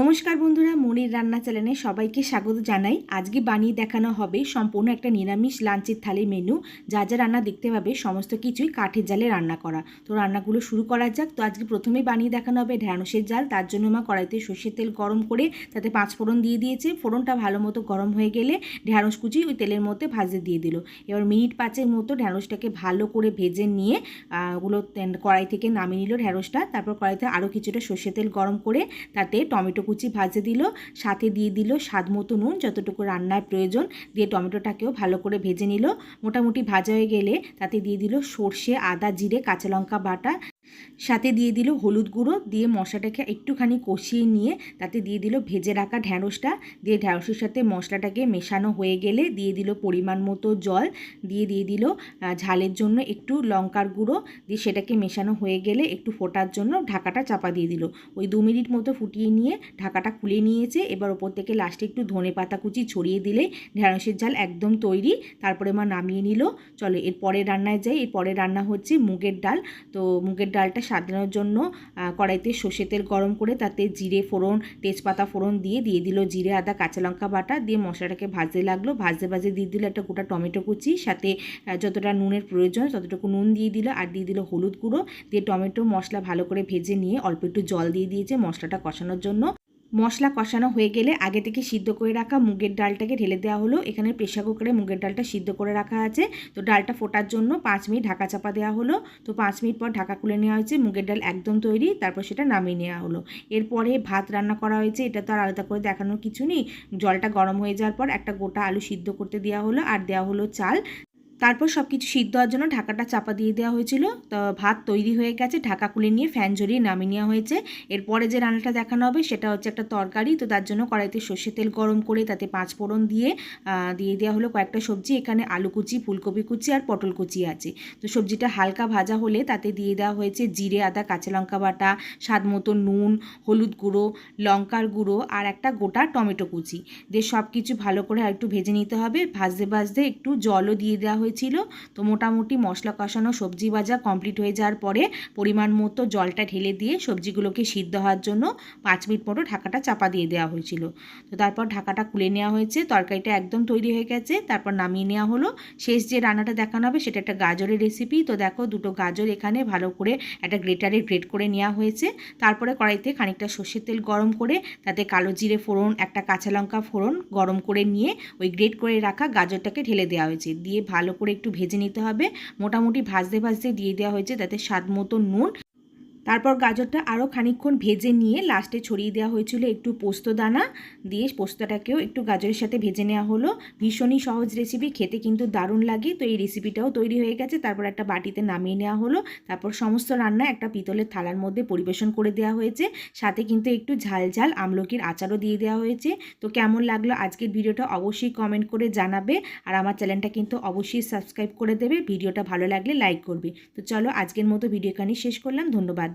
নমস্কার বন্ধুরা, মনির রান্না চ্যানেলে সবাইকে স্বাগত জানাই। আজকে বানিয়ে দেখানো হবে সম্পূর্ণ একটা নিরামিষ লাঞ্চের থালি মেনু যা যা রান্না দেখতে পাবে, সমস্ত কিছুই কাঠের জালে রান্না করা। তো রান্নাগুলো শুরু করা যাক। তো আজকে প্রথমেই বানিয়ে দেখানো হবে ঢ্যাঁড়সের জাল। তার জন্য মা কড়াইতে সর্ষের তেল গরম করে তাতে পাঁচ ফোড়ন দিয়ে দিয়েছে। ফোড়নটা ভালো মতো গরম হয়ে গেলে ঢ্যাঁড়স কুচি ওই তেলের মধ্যে ভাজতে দিয়ে দিল। এবার মিনিট পাঁচের মতো ঢ্যাঁড়সটাকে ভালো করে ভেজে নিয়ে ওগুলো কড়াই থেকে নামিয়ে নিল ঢ্যাঁড়সটা। তারপর কড়াইতে আরও কিছুটা সর্ষের তেল গরম করে তাতে টমেটো কুচি ভাজে দিল, সাথে দিয়ে দিল স্বাদ মতো নুন, যতটুকু রান্নার প্রয়োজন, দিয়ে টমেটোটাকেও ভালো করে ভেজে নিল। মোটামুটি ভাজা হয়ে গেলে তাতে দিয়ে দিল সর্ষে, আদা, জিরে, কাঁচা লঙ্কা বাটা সাথে দিয়ে দিল হলুদ গুঁড়ো, দিয়ে মশলাটাকে একটুখানি কষিয়ে নিয়ে তাতে দিয়ে দিল ভেজে রাখা ঢ্যাঁড়সটা। দিয়ে ঢ্যাঁড়সের সাথে মশলাটাকে মেশানো হয়ে গেলে দিয়ে দিল পরিমাণ মতো জল, দিয়ে দিয়ে দিল ঝালের জন্য একটু লঙ্কার গুঁড়ো, দিয়ে সেটাকে মেশানো হয়ে গেলে একটু ফোটার জন্য ঢাকাটা চাপা দিয়ে দিল। ওই দু মিনিট মতো ফুটিয়ে নিয়ে ঢাকাটা খুলে নিয়েছে, এবার ওপর থেকে লাস্টে একটু ধনে পাতা কুচি ছড়িয়ে দিলে ঢ্যাঁড়সের ঝাল একদম তৈরি, তারপরে মা নামিয়ে নিল। চলো এর পরের রান্নায় যাই এর পরের রান্না হচ্ছে মুগের ডাল। তো মুগের ডালটা সাজানোর জন্য কড়াইতে সর্ষে তেল গরম করে তাতে জিরে ফোড়ন, তেজপাতা ফোড়ন দিয়ে দিয়ে দিল জিরে, আদা, কাঁচা লঙ্কা বাটা দিয়ে মশলাটাকে ভাজতে লাগল। ভাজতে ভাজতে দিয়ে দিল একটা গোটা টমেটো কুচি, সাথে যতটা নুনের প্রয়োজন ততটুকু নুন দিয়ে দিল আর দিয়ে দিল হলুদ গুঁড়ো। দিয়ে টমেটো মশলা ভালো করে ভেজে নিয়ে অল্প একটু জল দিয়ে দিয়েছে মশলাটা কষানোর জন্য। মশলা কষানো হয়ে গেলে আগে থেকে সিদ্ধ করে রাখা মুগের ডালটাকে ঢেলে দেওয়া হলো। এখানে প্রেশার কুকারে মুগের ডালটা সিদ্ধ করে রাখা আছে। তো ডালটা ফোটার জন্য পাঁচ মিনিট ঢাকা চাপা দেওয়া হলো। তো পাঁচ মিনিট পর ঢাকা খুলে নেওয়া হয়েছে, মুগের ডাল একদম তৈরি। তারপর সেটা নামিয়ে নেওয়া হলো। এরপরে ভাত রান্না করা হয়েছে, এটা তো আর আলাদা করে দেখানোর কিছু নেই। জলটা গরম হয়ে যাওয়ার পর একটা গোটা আলু সিদ্ধ করতে দেওয়া হলো। আর দেওয়া হলো চাল। তারপর সব কিছু সিদ্ধ হওয়ার জন্য ঢাকাটা চাপা দিয়ে দেওয়া হয়েছিল। তো ভাত তৈরি হয়ে গেছে, ঢাকা খুলে নিয়ে ফ্যান ঝরিয়ে নামিয়ে নেওয়া হয়েছে। এরপরে যে রান্নাটা দেখানো হবে সেটা হচ্ছে একটা তরকারি। তো তার জন্য কড়াইতে সর্ষের তেল গরম করে তাতে পাঁচ ফোড়ন দিয়ে দিয়ে দেওয়া হলো কয়েকটা সবজি। এখানে আলু কুচি, ফুলকপি কুচি আর পটল কুচি আছে। তো সবজিটা হালকা ভাজা হলে তাতে দিয়ে দেওয়া হয়েছে জিরে, আদা, কাঁচা লঙ্কা বাটা, স্বাদ মতো নুন, হলুদ গুঁড়ো, লঙ্কার গুঁড়ো আর একটা গোটা টমেটো কুচি। দিয়ে সব কিছু ভালো করে একটু ভেজে নিতে হবে। ভাজতে ভাজতে একটু জলও দিয়ে দেওয়া হয়েছিল। তো মোটামুটি মশলা কষানো সবজি ভাজা কমপ্লিট হয়ে যাওয়ার পরে পরিমাণ মতো জলটা ঢেলে দিয়ে সবজিগুলোকে সিদ্ধ হওয়ার জন্য পাঁচ মিনিট মতো ঢাকাটা চাপা দিয়ে দেওয়া হয়েছিল। তো তারপর ঢাকাটা খুলে নেওয়া হয়েছে, তরকারিটা একদম তৈরি হয়ে গেছে, তারপর নামিয়ে নেওয়া হলো। শেষ যে রান্নাটা দেখানো হবে সেটা একটা গাজরের রেসিপি তো দেখো দুটো গাজর এখানে ভালো করে একটা গ্রেটারে গ্রেট করে নেওয়া হয়েছে। তারপরে কড়াইতে খানিকটা সর্ষের তেল গরম করে তাতে কালো জিরে ফোড়ন, একটা কাঁচা লঙ্কা ফোড়ন গরম করে নিয়ে ওই গ্রেট করে রাখা গাজরটাকে ঢেলে দেওয়া হয়েছে। দিয়ে ভালো করে একটু ভেজে নিতে হবে। মোটামুটি ভাজতে ভাজতে দিয়ে দেওয়া হয়েছে তাতে স্বাদ মতো নুন তারপর গাজরটা আরও খানিকক্ষণ ভেজে নিয়ে লাস্টে ছড়িয়ে দেওয়া হয়েছিল একটু পোস্ত দানা দিয়ে পোস্তটাকেও একটু গাজরের সাথে ভেজে নেওয়া হলো। ভীষণই সহজ রেসিপি খেতে কিন্তু দারুণ লাগে। তো এই রেসিপিটাও তৈরি হয়ে গেছে। তারপর একটা বাটিতে নামিয়ে নেওয়া হলো। তারপর সমস্ত রান্না একটা পিতলের থালার মধ্যে পরিবেশন করে দেওয়া হয়েছে। সাথে কিন্তু একটু ঝাল ঝাল আমলকির আচারও দিয়ে দেওয়া হয়েছে। তো কেমন লাগল আজকের ভিডিওটা অবশ্যই কমেন্ট করে জানাবে। আর আমার চ্যানেলটা কিন্তু অবশ্যই সাবস্ক্রাইব করে দেবে। ভিডিওটা ভালো লাগলে লাইক করবে। তো চলো আজকের মতো ভিডিও এখানেই শেষ করলাম। ধন্যবাদ।